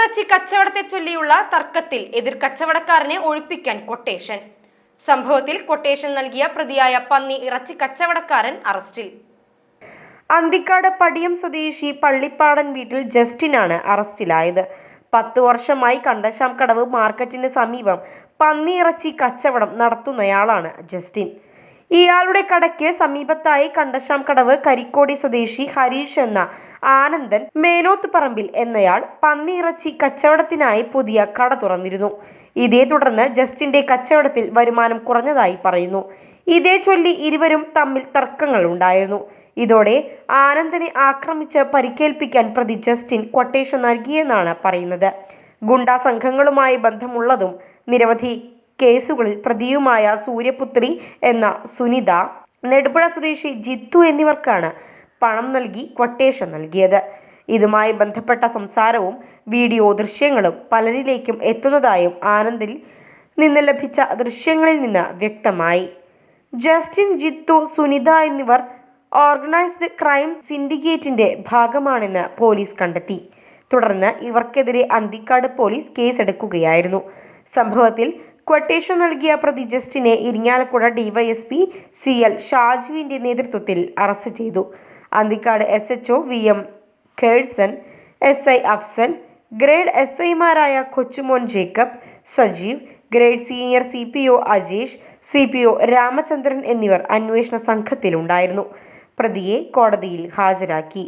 പന്നിയിറച്ചി കച്ചവടത്തെ ചൊല്ലിയുള്ള തർക്കത്തിൽ എതിർ കച്ചവടക്കാരനെ ഒഴിപ്പിക്കാൻ കൊട്ടേഷൻ സംഭവത്തിൽ കൊട്ടേഷൻ നൽകിയ പ്രതിയായ പന്നി ഇറച്ചി കച്ചവടക്കാരൻ അറസ്റ്റിൽ. അന്തിക്കാട് പടിയം സ്വദേശി പള്ളിപ്പാടൻ വീട്ടിൽ ജസ്റ്റിനാണ് അറസ്റ്റിലായത്. പത്ത് വർഷമായി കണ്ടശാം കടവ് മാർക്കറ്റിന് സമീപം പന്നി ഇറച്ചി കച്ചവടം നടത്തുന്നയാളാണ് ജസ്റ്റിൻ. ഇയാളുടെ കടയ്ക്ക് സമീപത്തായി കണ്ടശാം കടവ് കരിക്കോടി സ്വദേശി ഹരീഷ് എന്ന ആനന്ദൻ മേനോത്ത് പറമ്പിൽ എന്നയാൾ പന്നിയിറച്ചി കച്ചവടത്തിനായി പുതിയ കട തുറന്നിരുന്നു. ഇതേ തുടർന്ന് ജസ്റ്റിന്റെ കച്ചവടത്തിൽ വരുമാനം കുറഞ്ഞതായി പറയുന്നു. ഇതേ ചൊല്ലി ഇരുവരും തമ്മിൽ തർക്കങ്ങൾ ഉണ്ടായിരുന്നു. ഇതോടെ ആനന്ദനെ ആക്രമിച്ച് പരിക്കേൽപ്പിക്കാൻ പ്രതി ജസ്റ്റിൻ ക്വട്ടേഷൻ നൽകിയെന്നാണ് പറയുന്നത്. ഗുണ്ടാ സംഘങ്ങളുമായി ബന്ധമുള്ളതും നിരവധി കേസുകളിൽ പ്രതിയുമായ സൂര്യപുത്രി എന്ന സുനിത നെടുപുഴ സ്വദേശി ജിത്തു എന്നിവർക്കാണ് പണം നൽകി ക്വട്ടേഷൻ നൽകിയത്. ഇതുമായി ബന്ധപ്പെട്ട സംസാരവും വീഡിയോ ദൃശ്യങ്ങളും പലരിലേക്കും എത്തുന്നതായും ആനന്ദിൽ നിന്ന് ലഭിച്ച ദൃശ്യങ്ങളിൽ നിന്ന് വ്യക്തമായി. ജസ്റ്റിൻ ജിത്തു സുനിത എന്നിവർ ഓർഗനൈസ്ഡ് ക്രൈം സിൻഡിക്കേറ്റിന്റെ ഭാഗമാണെന്ന് പോലീസ് കണ്ടെത്തി. തുടർന്ന് ഇവർക്കെതിരെ അന്തിക്കാട് പോലീസ് കേസെടുക്കുകയായിരുന്നു. സംഭവത്തിൽ ക്വട്ടേഷൻ നൽകിയ പ്രതി ജസ്റ്റിനെ ഇരിങ്ങാലക്കുട ഡിവൈഎസ്പി സി എൽ ഷാജുവിന്റെ നേതൃത്വത്തിൽ അറസ്റ്റ് ചെയ്തു. Anthikkad S H O V M Kerson S I Afsal grade S ഐമാരായ Kochumon Jacob Sajeev grade senior C P O Ajesh C P O Ramachandran എന്നിവർ അന്വേഷണ സംഘത്തിലുണ്ടായിരുന്നു. പ്രതിയെ കോടതിയിൽ ഹാജരാക്കി.